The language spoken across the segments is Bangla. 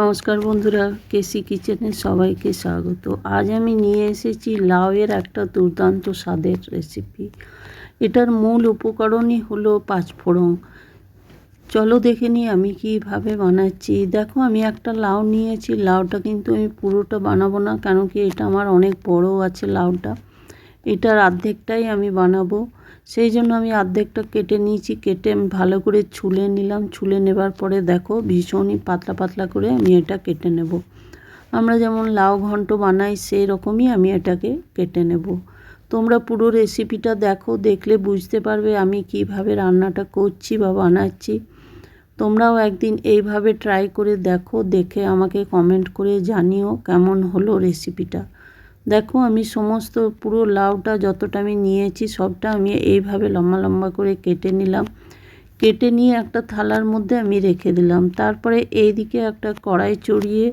নমস্কার বন্ধুরা, কেসি কিচেনে সবাইকে স্বাগত। আজ আমি নিয়ে এসেছি লাউয়ের একটা দুর্দান্ত স্বাদের রেসিপি এটার মূল উপকরণই হলো পাঁচফোড়ন। চলো দেখে নিই আমি কীভাবে বানাচ্ছি। দেখো, আমি একটা লাউ নিয়েছি। লাউটা কিন্তু আমি পুরোটা বানাবো না কেন কি এটা আমার অনেক বড় আছে লাউটা। এটার অর্ধেকটাই আমি বানাবো। সেই জন্য আমি অর্ধেকটা কেটে নিয়েছি, কেটে আমি ভালো করে ছুলে নিলাম। ছুলে নেবার পরে দেখো ভীষণই পাতলা পাতলা করে আমি এটা কেটে নেব। আমরা যেমন লাউ ঘন্ট বানাই, সেই রকমই আমি এটাকে কেটে নেব। তোমরা পুরো রেসিপিটা দেখো, দেখলে বুঝতে পারবে আমি কীভাবে রান্নাটা করছি বা বানাচ্ছি। তোমরাও একদিন এইভাবে ট্রাই করে দেখো, দেখে আমাকে কমেন্ট করে জানিও কেমন হলো রেসিপিটা দেখো, আমি সমস্ত পুরো লাউটা যতটা আমি নিয়েছি, সবটা আমি এইভাবে লম্বা লম্বা করে কেটে নিলাম। কেটে নিয়ে একটা থালার মধ্যে আমি রেখে দিলাম। তারপরে এই দিকে একটা কড়াই চড়িয়ে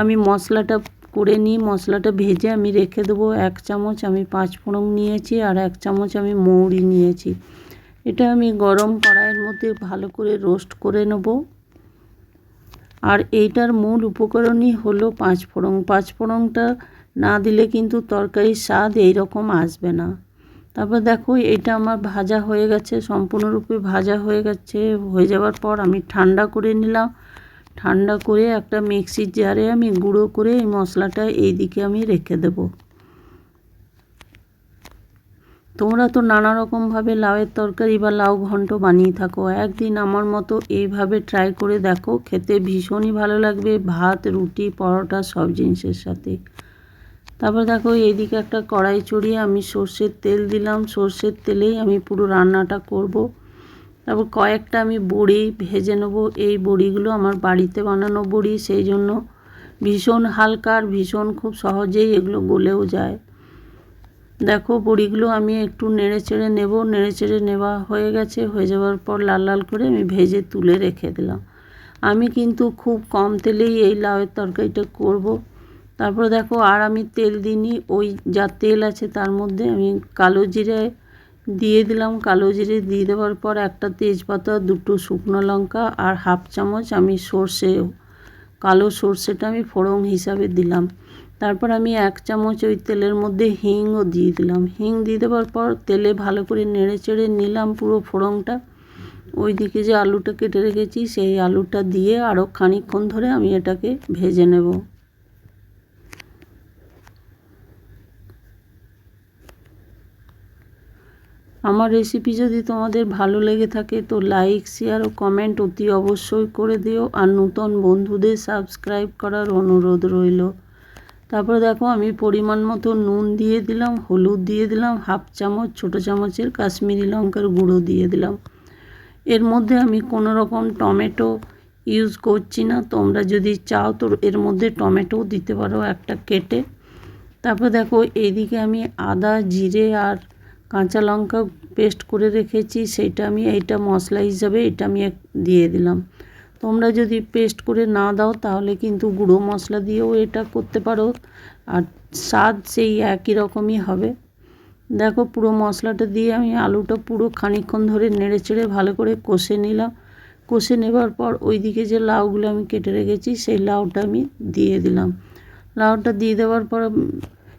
আমি মশলাটা করে নিই। মশলাটা ভেজে আমি রেখে দেবো। এক চামচ আমি পাঁচ ফোড়ন নিয়েছি আর এক চামচ আমি মৌরি নিয়েছি। এটা আমি গরম কড়াইয়ের মধ্যে ভালো করে রোস্ট করে নেব। আর এইটার মূল উপকরণই হলো পাঁচ ফোড়ন পাঁচ ফোড়নটা না দিলে কিন্তু তরকারির স্বাদ এই রকম আসবে না। তারপর দেখো এটা আমার ভাজা হয়ে গেছে, সম্পূর্ণরূপে ভাজা হয়ে গেছে। হয়ে যাওয়ার পর আমি ঠান্ডা করে নিলাম। ঠান্ডা করে একটা মিক্সির জারে আমি গুঁড়ো করে এই মশলাটা এই দিকে আমি রেখে দেব। তোমরা তো নানা রকমভাবে লাউয়ের তরকারি বা লাউ ঘন্ট বানিয়ে থাকো। একদিন আমার মতো এইভাবে ট্রাই করে দেখো, খেতে ভীষণই ভালো লাগবে। ভাত, রুটি, পরোটা, সব জিনিসের সাথে। তারপর দেখো এইদিকে একটা কড়াই চড়িয়ে আমি সর্ষের তেল দিলাম। সর্ষের তেলেই আমি পুরো রান্নাটা করব। তারপর কয়েকটা আমি বড়ি ভেজে নেব। এই বড়িগুলো আমার বাড়িতে বানানো বড়ি, সেই জন্য ভীষণ হালকার ভীষণ খুব সহজেই এগুলো গলেও যায়। দেখো বড়িগুলো আমি একটু নেড়ে চেড়ে নেব। নেড়ে চেড়ে নেওয়া হয়ে গেছে। হয়ে যাওয়ার পর লাল লাল করে আমি ভেজে তুলে রেখে দিলাম। আমি কিন্তু খুব কম তেলেই এই লাউয়ের তরকারিটা করব। তারপরে দেখো আর আমি তেল দিইনি, ওই যা তেল আছে তার মধ্যে আমি কালো জিরে দিয়ে দিলাম। কালো জিরে দিয়ে দেওয়ার পর একটা তেজপাতা, দুটো শুকনো লঙ্কা আর হাফ চামচ আমি সর্ষে, কালো সর্ষেটা আমি ফোড়ন হিসাবে দিলাম। তারপর আমি এক চামচ ওই তেলের মধ্যে হিংও দিয়ে দিলাম। হিং দিয়ে দেওয়ার পর তেলে ভালো করে নেড়ে চেড়ে নিলাম পুরো ফোড়নটা। ওই দিকে যে আলুটা কেটে রেখেছি, সেই আলুটা দিয়ে আরও খানিকক্ষণ ধরে আমি এটাকে ভেজে নেব। আমার রেসিপি যদি তোমাদের ভালো লেগে থাকে তো লাইক শেয়ার ও কমেন্ট অতি অবশ্যই করে দিও। আর নূতন বন্ধুদের সাবস্ক্রাইব করার অনুরোধ রইল। তারপরে দেখো আমি পরিমাণ মতো নুন দিয়ে দিলাম, হলুদ দিয়ে দিলাম হাফ চামচ, ছোটো চামচের কাশ্মীরি লঙ্কার গুঁড়ো দিয়ে দিলাম। এর মধ্যে আমি কোনো রকম টমেটো ইউজ করছি না। তোমরা যদি চাও তো এর মধ্যে টমেটোও দিতে পারো একটা কেটে। তারপর দেখো এইদিকে আমি আদা, জিরে আর কাঁচা লঙ্কা পেস্ট করে রেখেছি সেইটা আমি, এইটা মশলা হিসাবে এটা আমি দিয়ে দিলাম। তোমরা যদি পেস্ট করে না দাও, তাহলে কিন্তু গুঁড়ো মশলা দিয়েও এটা করতে পারো। আর স্বাদ সেই একই রকমই হবে। দেখো, পুরো মশলাটা দিয়ে আমি আলুটা পুরো খানিকক্ষণ ধরে নেড়ে চেড়ে ভালো করে কষে নিলাম। কষে নেবার পর ওইদিকে যে লাউগুলো আমি কেটে রেখেছি, সেই লাউটা আমি দিয়ে দিলাম। লাউটা দিয়ে দেওয়ার পর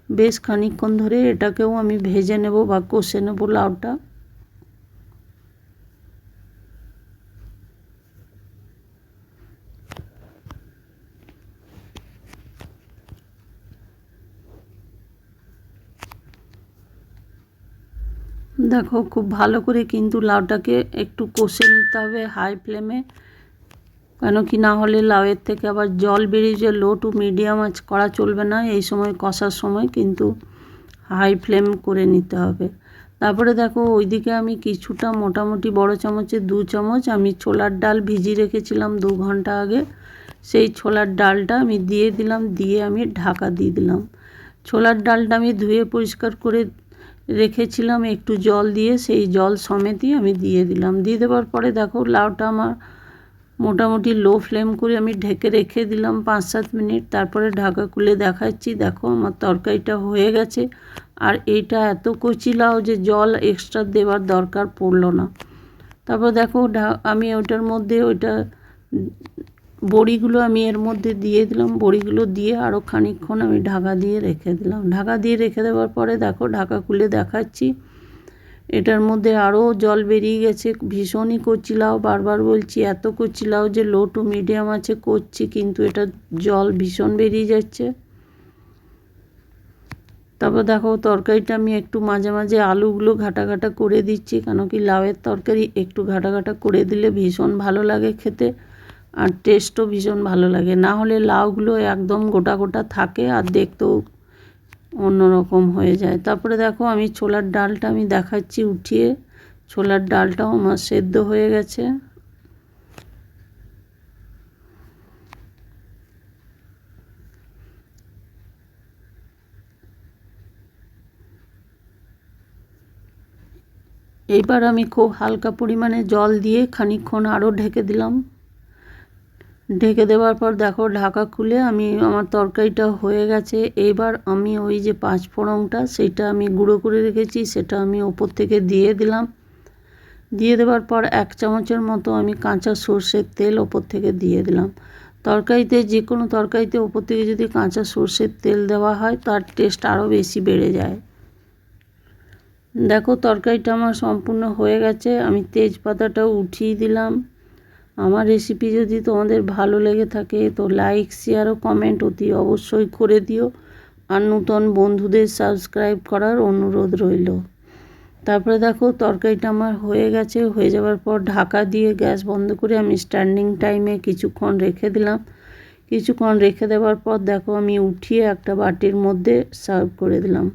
বেশ খানিকক্ষণ ধরে এটাকেও আমি ভেজে নেব বা কষে নেব লাউটা। দেখো, খুব ভালো করে কিন্তু লাউটাকে একটু কষে নিতে হবে হাই ফ্লেমে। কেন কি না হলে লাউয়ের থেকে আবার জল বেরিয়ে লো টু মিডিয়াম আঁচ করা চলবে না, এই সময় কষার সময় কিন্তু হাই ফ্লেম করে নিতে হবে। তারপরে দেখো, ওইদিকে আমি কিছুটা মোটামুটি বড় চামচে দু চামচ আমি ছোলার ডাল ভিজিয়ে রেখেছিলাম দু ঘণ্টা আগে। সেই ছোলার ডালটা আমি দিয়ে দিলাম, দিয়ে আমি ঢাকা দিয়ে দিলাম। ছোলার ডালটা আমি ধুয়ে পরিষ্কার করে রেখেছিলাম, একটু জল দিয়ে সেই জল সমেতই আমি দিয়ে দিলাম। দিয়ে দেওয়ার পরে দেখো, লাউটা আমার মোটামুটি লো ফ্লেম করে আমি ঢেকে রেখে দিলাম পাঁচ সাত মিনিট। তারপরে ঢাকা খুলে দেখাচ্ছি। দেখো আমার তরকারিটা হয়ে গেছে। আর এইটা এত কচি লাউ যে জল এক্সট্রা দেওয়ার দরকার পড়ল না। তারপর দেখো আমি ওটার মধ্যে ওইটা, বড়িগুলো আমি এর মধ্যে দিয়ে দিলাম। বড়িগুলো দিয়ে আরও খানিকক্ষণ আমি ঢাকা দিয়ে রেখে দিলাম। ঢাকা দিয়ে রেখে দেওয়ার পরে দেখো ঢাকা খুলে দেখাচ্ছি। এটার মধ্যে আরও জল বেরিয়ে গেছে। ভীষণই কচি বারবার বলছি, এত কচি যে লো টু মিডিয়াম আছে, করছি কিন্তু এটা জল ভীষণ বেরিয়ে যাচ্ছে। তারপর দেখো, তরকারিটা আমি একটু মাঝে মাঝে আলুগুলো ঘাটা ঘাটা করে দিচ্ছি, কেন কি লাউয়ের তরকারি একটু ঘাটা ঘাটা করে দিলে ভীষণ ভালো লাগে খেতে আর টেস্টও ভীষণ ভালো লাগে। না হলে লাউগুলো একদম গোটা গোটা থাকে আর দেখতেও অন্যরকম হয়ে যায়। তারপরে দেখো আমি ছোলার ডালটা আমি দেখাচ্ছি উঠিয়ে। ছোলার ডালটাও আমার সেদ্ধ হয়ে গেছে। এইবার আমি খুব হালকা পরিমাণে জল দিয়ে খানিকক্ষণ আরও ঢেকে দিলাম। ঢেকে দেওয়ার পর দেখো ঢাকা খুলে আমি আমার তরকারিটা হয়ে গেছে। এইবার আমি ওই যে পাঁচ ফোড়নটা সেটা আমি গুঁড়ো করে রেখেছি, সেটা আমি ওপর থেকে দিয়ে দিলাম। দিয়ে দেওয়ার পর এক চামচের মতো আমি কাঁচা সর্ষের তেল ওপর থেকে দিয়ে দিলাম। তরকারিতে যে কোনো তরকারিতে ওপর থেকে যদি কাঁচা সর্ষের তেল দেওয়া হয়, তার টেস্ট আরও বেশি বেড়ে যায়। দেখো তরকারিটা আমার সম্পূর্ণ হয়ে গেছে, আমি তেজপাতাটাও উঠিয়ে দিলাম। আমার রেসিপি যদি তোমাদের ভালো লেগে থাকে, তো লাইক শেয়ার ও কমেন্ট অতি অবশ্যই করে দিও। আর নূতন বন্ধুদের সাবস্ক্রাইব করার অনুরোধ রইল। তারপরে দেখো, তরকারিটা আমার হয়ে গেছে। হয়ে যাওয়ার পর ঢাকা দিয়ে গ্যাস বন্ধ করে আমি স্ট্যান্ডিং টাইমে কিছুক্ষণ রেখে দিলাম। কিছুক্ষণ রেখে দেওয়ার পর দেখো, আমি উঠিয়ে একটা বাটির মধ্যে সার্ভ করে দিলাম।